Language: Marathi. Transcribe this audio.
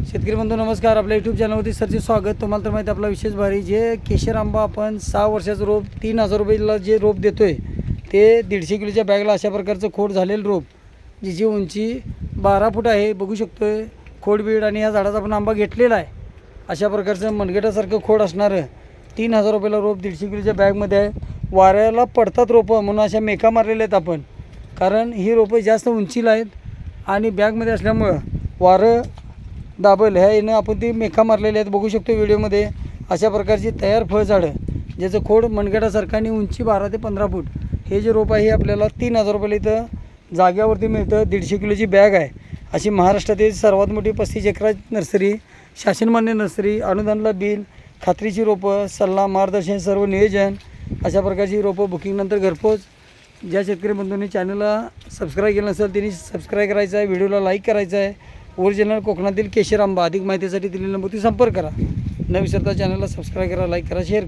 शेतकरी बंधू नमस्कार. आपल्या यूट्यूब चॅनलवरती सरचे स्वागत. तुम्हाला तर माहिती आपला विशेष भारी जे केशर आंबा आपण सहा वर्षाचं रोप तीन हजार रुपयेला जे रोप देतो आहे ते दीडशे किलोच्या बॅगला अशा प्रकारचं खोड झालेलं रोप जिची उंची बारा फूट आहे. बघू शकतो आहे खोडबीड आणि या झाडाचा आपण आंबा घेतलेला आहे. अशा प्रकारचं मनगटासारखं खोड असणारं तीन हजार रुपयाला रोप दीडशे किलोच्या बॅगमध्ये आहे. वाऱ्याला पडतात रोपं म्हणून अशा मेका मारलेल्या आहेत आपण. कारण ही रोपं जास्त उंचीला आहेत आणि बॅगमध्ये असल्यामुळं वारं दाबल ह्या येणं आपण ती मेखा मारलेले आहेत बघू शकतो व्हिडिओमध्ये. अशा प्रकारची तयार फळझाडं ज्याचं खोड मनगटासारखं आणि उंची बारा ते पंधरा फूट हे जे रोप आहे हे आपल्याला तीन हजार रुपयाला इथं जाग्यावरती मिळतं दीडशे किलोची बॅग आहे. अशी महाराष्ट्रातील सर्वात मोठी पस्तीस एकरा नर्सरी शासनमान्य नर्सरी अनुदानला बिल खात्रीची रोपं सल्ला मार्गदर्शन सर्व नियोजन अशा प्रकारची रोपं बुकिंगनंतर घरपोच. ज्या शेतकरी बंधूंनी चॅनलला सबस्क्राईब केलं नसेल त्यांनी सबस्क्राईब करायचं आहे व्हिडिओला लाईक करायचं आहे. ओरिजिनल कोकणातील केशर आंबा. अधिक माहितीसाठी दिलेल्या नंबरती संपर्क करा. न विसरता चॅनलला सबस्क्राईब करा लाईक करा शेअर